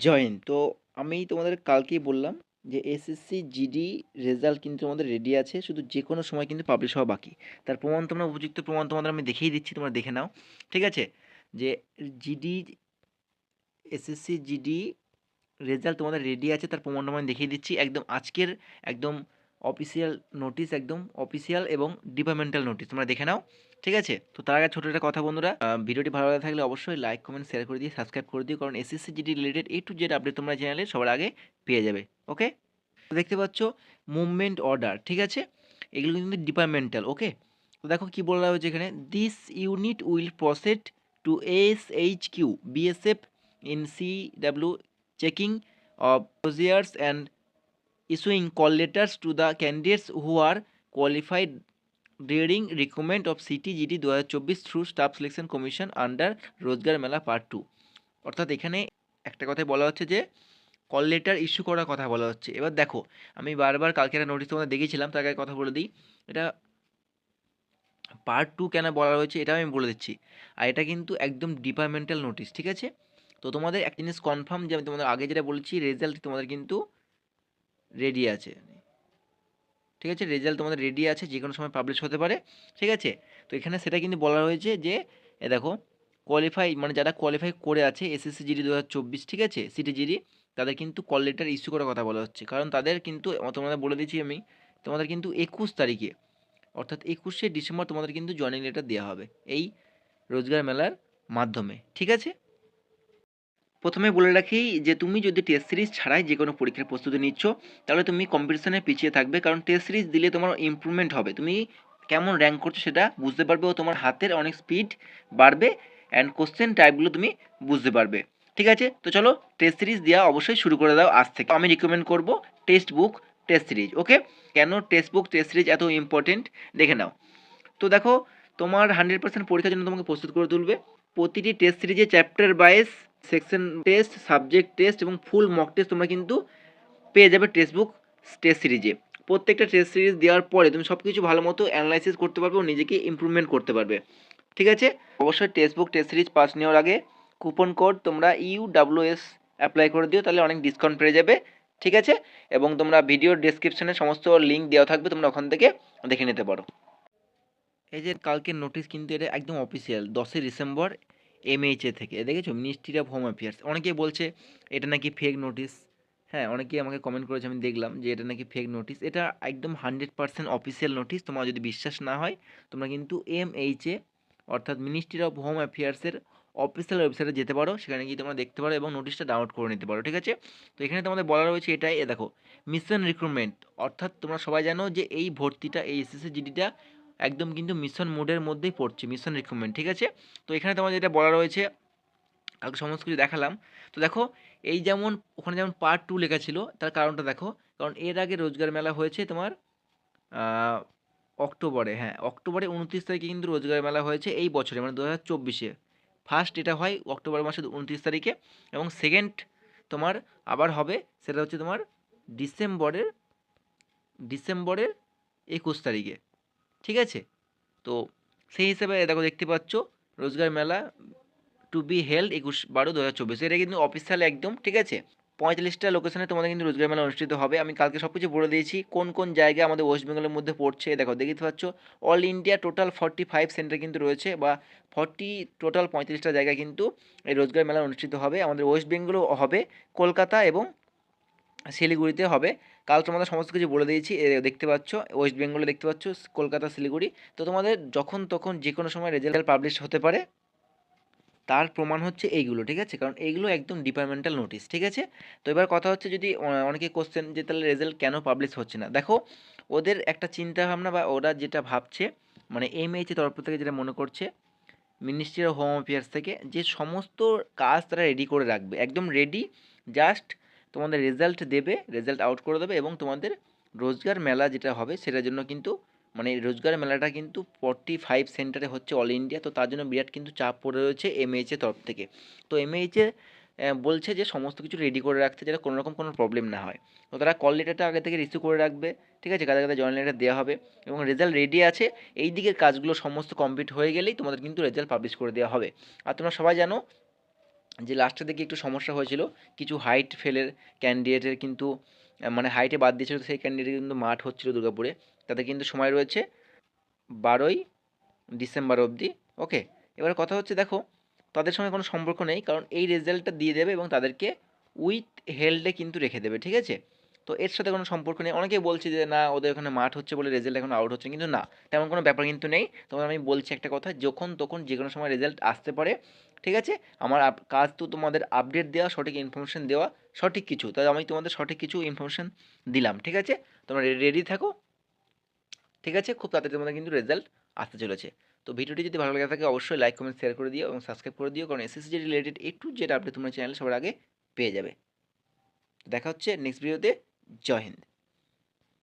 Join তো আমি তোমাদের কালকেই বললাম যে এসএসসি জিডি রেজাল্ট কিন্তু তোমাদের রেডি আছে, শুধু যে কোনো সময় কিন্তু পাবলিশ হওয়া বাকি। তার প্রমাণ তোমরা, উপযুক্ত প্রমাণ তোমাদের আমি দেখিয়ে দিচ্ছি, তোমরা দেখে নাও। ঠিক আছে? যে জিডি এসএসসি জিডি রেজাল্ট তোমাদের রেডি আছে, তার প্রমাণ আমি দেখিয়ে দিচ্ছি। একদম আজকের, একদম অফিসিয়াল নোটিশ একদম অফিসিয়াল এবং ডিপার্টমেন্টাল নোটিশ তোমরা দেখে নাও, ঠিক আছে? তো তার আগে ছোটো একটা কথা বন্ধুরা ভিডিওটি ভালো লাগে থাকলে অবশ্যই লাইক কমেন্ট শেয়ার করে দিয়ে সাবস্ক্রাইব করে দিও, কারণ SSC GD related A to Z update তোমরা চ্যানেলে সবার আগে পেয়ে যাবে ওকে দেখতে পাচ্ছ মুভমেন্ট অর্ডার ঠিক আছে? এগুলো কিন্তু ডিপার্টমেন্টাল ওকে তো দেখো কি বলা হয়েছে এখানে this unit will proceed to S H Q BSF in C W checking of call letters to the letters who are qualified who are of CT requirement of CTGD 2024 through Staff Selection Commission under রোজগার Mela part two অর্থাৎ এখানে একটা কথাই বলা হচ্ছে যে call letter issue করার কথা বলা হচ্ছে। এবার দেখো, আমি বারবার কালকে একটা নোটিশ তোমাদের দেখেছিলাম তার আগে কথা বলে দিই। এটা পার্ট টু কেন বলা হয়েছে এটা আমি বলে দিচ্ছি। আর এটা কিন্তু একদম ডিপার্টমেন্টাল নোটিশ ঠিক আছে? তো তোমাদের একটা জিনিস কনফার্ম যে আমি তোমাদের আগে যেটা বলেছি রেজাল্ট তোমাদের কিন্তু রেডি আছে। ঠিক আছে? রেজাল্ট তোমাদের রেডি আছে, যে কোনো সময় পাবলিশ হতে পারে। ঠিক আছে? তো এখানে সেটা কিন্তু বলা হয়েছে যে, এ দেখো কোয়ালিফাই মানে যারা কোয়ালিফাই করে আছে এসএসসি জিডি দু হাজার চব্বিশ, ঠিক আছে? সিটি জিডি তাদের কিন্তু কল লেটার ইস্যু করার কথা বলা হচ্ছে। কারণ তাদের কিন্তু তোমাদের বলে দিচ্ছি আমি, তোমাদের কিন্তু একুশ তারিখে, অর্থাৎ একুশে ডিসেম্বর তোমাদের কিন্তু জয়েনিং লেটার দেওয়া হবে, এই রোজগার মেলার মাধ্যমে। ঠিক আছে? প্রথমে বলে রাখি যে, তুমি যদি টেস্ট সিরিজ ছাড়াই যে কোনো পরীক্ষার প্রস্তুতি নিচ্ছ, তাহলে তুমি কম্পিটিশনে পিছিয়ে থাকবে। কারণ টেস্ট সিরিজ দিলে তোমার ইমপ্রুভমেন্ট হবে। তুমি কেমন র্যাঙ্ক করছ সেটা বুঝতে পারবে ও তোমার হাতের অনেক স্পিড বাড়বে অ্যান্ড কোশ্চেন টাইপগুলো তুমি বুঝতে পারবে। ঠিক আছে? তো চলো টেস্ট সিরিজ দেওয়া অবশ্যই শুরু করে দাও আজ থেকে। আমি রিকমেন্ড করব text book test series okay কেন টেক্সট বুক টেস্ট সিরিজ এত ইম্পর্টেন্ট দেখে নাও। তো দেখো, তোমার হান্ড্রেড পার্সেন্ট পরীক্ষার জন্য তোমাকে প্রস্তুত করে তুলবে। প্রতিটি টেস্ট সিরিজে chapter wise section test, subject test এবং ফুল মক টেস্ট তোমরা কিন্তু পেয়ে যাবে টেক্সট বুক টেস্ট সিরিজে। প্রত্যেকটা টেস্ট সিরিজ দেওয়ার পরে তুমি সব কিছু ভালো মতো অ্যানালাইসিস করতে পারবে ও নিজেকে ইমপ্রুভমেন্ট করতে পারবে। ঠিক আছে? অবশ্যই text book test series pass নেওয়ার আগে কুপন কোড তোমরা ইউ ডাব্লিউ এস অ্যাপ্লাই করে দিও, তাহলে অনেক ডিসকাউন্ট পেয়ে যাবে। ঠিক আছে? এবং তোমরা ভিডিওর ডেসক্রিপশনে সমস্ত লিঙ্ক দেওয়া থাকবে, তোমরা ওখান থেকে দেখে নিতে পারো। এই যে কালকের নোটিশ কিন্তু এটা একদম অফিসিয়াল দশই ডিসেম্বর এমএইচএ থেকে। দেখেছ? মিনিস্ট্রি অফ হোম অ্যাফেয়ার্স অনেকেই বলছে, এটা নাকি ফেক নোটিশ হ্যাঁ অনেকেই আমাকে কমেন্ট করেছে, আমি দেখলাম যে এটা নাকি ফেক নোটিশ এটা একদম হান্ড্রেড পার্সেন্ট অফিসিয়াল নোটিশ তোমার যদি বিশ্বাস না হয়, তোমরা কিন্তু এমএইচএ অর্থাৎ মিনিস্ট্রি অফ হোম অ্যাফেয়ার্সের অফিসিয়াল ওয়েবসাইটে যেতে পারো। সেখানে গিয়ে তোমরা দেখতে পারো এবং নোটিশটা ডাউনলোড করে নিতে পারো, ঠিক আছে? তো এখানে তোমাদের বলা রয়েছে এটাই দেখো মিশন রিক্রুটমেন্ট অর্থাৎ তোমরা সবাই জানো যে এই ভর্তিটা, এই এসএসসি জিডিটা একদম কিন্তু মিশন মোডের মধ্যেই পড়ছে মিশন রিক্রুটমেন্ট ঠিক আছে? তো এখানে তোমার যেটা বলা রয়েছে কালকে সমস্ত কিছু দেখালাম। তো দেখো, এই যেমন, ওখানে যেমন পার্ট টু লেখা ছিল, তার কারণটা দেখো, কারণ এর আগে রোজগার মেলা হয়েছে তোমার অক্টোবরে হ্যাঁ অক্টোবরে উনত্রিশ তারিখে কিন্তু রোজগার মেলা হয়েছে এই বছরে মানে দু হাজার চব্বিশে। ফার্স্ট এটা হয় অক্টোবর মাসের উনত্রিশ তারিখে, এবং সেকেন্ড তোমার আবার হবে, সেটা হচ্ছে তোমার ডিসেম্বরের ডিসেম্বরের একুশ তারিখে। ঠিক আছে? তো সেই হিসেবে দেখো দেখতে পাচ্ছ, রোজগার মেলা টু বি হেল্ড একুশ বারো দু হাজার চব্বিশ। এটা কিন্তু অফিসিয়াল একদম, ঠিক আছে? পঁয়তাল্লিশটা লোকেশনে তোমাদের কিন্তু রোজগার মেলা অনুষ্ঠিত হবে। আমি কালকে সব কিছু বলে দিয়েছি, কোন কোন জায়গায় আমাদের ওয়েস্ট বেঙ্গলের মধ্যে পড়ছে, দেখো, দেখতে পাচ্ছ all India total forty five centre কিন্তু রয়েছে বা ফর্টি টোটাল পঁয়ত্রিশটা জায়গায় কিন্তু এই রোজগার মেলা অনুষ্ঠিত হবে। আমাদের ওয়েস্ট বেঙ্গলও হবে, কলকাতা এবং শিলিগুড়িতে হবে। কাল তোমাদের সমস্ত কিছু বলে দিয়েছি। দেখতে পাচ্ছ, ওয়েস্ট বেঙ্গলে দেখতে পাচ্ছ, কলকাতা, শিলিগুড়ি। তো তোমাদের যখন তখন যে কোনো সময় রেজাল্ট পাবলিশ হতে পারে, তার প্রমাণ হচ্ছে এইগুলো, ঠিক আছে? কারণ এইগুলো একদম ডিপার্টমেন্টাল নোটিশ ঠিক আছে? তো এবার কথা হচ্ছে যদি অনেকে কোশ্চেন যে তাহলে রেজাল্ট কেন পাবলিশ হচ্ছে না? দেখো, ওদের একটা চিন্তা ভাবনা বা ওরা যেটা ভাবছে মানে এমএইচের তরফ থেকে যেটা মনে করছে মিনিস্ট্রি অফ হোম অ্যাফেয়ার্স থেকে যে সমস্ত কাজ তারা রেডি করে রাখবে, একদম রেডি জাস্ট তোমাদের রেজাল্ট দেবে রেজাল্ট আউট করে দেবে এবং তোমাদের রোজগার মেলা যেটা হবে সেটার জন্য কিন্তু মানে রোজগার মেলাটা কিন্তু ফর্টি ফাইভ সেন্টারে হচ্ছে অল ইন্ডিয়া তো তার জন্য বিরাট কিন্তু চাপ পড়ে রয়েছে এমএইচের তরফ থেকে। তো এমএইচে বলছে যে সমস্ত কিছু রেডি করে রাখতে যাতে কোনো রকম কোনো প্রবলেম না হয়। তো তারা কল লেটারটা আগে থেকে রিসিভ করে রাখবে, ঠিক আছে? কাদের কাদের জয়েন লেটার দেওয়া হবে এবং রেজাল্ট রেডি আছে, এই দিকের কাজগুলো সমস্ত কমপ্লিট হয়ে গেলেই তোমাদের কিন্তু রেজাল্ট পাবলিশ করে দেওয়া হবে। আর তোমরা সবাই জানো যে লাস্টের দিকে একটু সমস্যা হয়েছিল। কিছু হাইট ফেলের ক্যান্ডিডেটের কিন্তু মানে হাইটে বাদ দিয়েছিল সেই ক্যান্ডিডেট কিন্তু মাঠ হচ্ছিল দুর্গাপুরে। তাদের কিন্তু সময় রয়েছে বারোই ডিসেম্বর অবধি। ওকে এবার কথা হচ্ছে দেখো, তাদের সঙ্গে কোনো সম্পর্ক নেই, কারণ এই রেজাল্টটা দিয়ে দেবে এবং তাদেরকে উইথ হেল্ডে কিন্তু রেখে দেবে, ঠিক আছে? তো এর সাথে কোনো সম্পর্ক নেই। অনেকেই বলছে যে না, ওদের ওখানে মাঠ হচ্ছে বলে রেজাল্ট এখন আউট হচ্ছে, কিন্তু না, তেমন কোনো ব্যাপার কিন্তু নেই। তোমার আমি বলছি একটা কথা যখন তখন যে কোনো সময় রেজাল্ট আসতে পারে ঠিক আছে? আমার কাজ তো তোমাদের আপডেট দেওয়া, সঠিক ইনফরমেশন দেওয়া, সঠিক কিছু। তাই আমি তোমাদের সঠিক কিছু ইনফরমেশন দিলাম, ঠিক আছে? তোমরা রেডি থাকো? ঠিক আছে? খুব তাড়াতাড়ি তোমাদের কিন্তু রেজাল্ট আসতে চলেছে। তো ভিডিওটি যদি ভালো লাগে থাকে, অবশ্যই লাইক কমেন্ট শেয়ার করে দিও এবং সাবস্ক্রাইব করে দিও, কারণ SSC related A to Z update তোমরা চ্যানেলে সবার আগে পেয়ে যাবে। দেখা হচ্ছে নেক্সট ভিডিওতে জয় হিন্দ।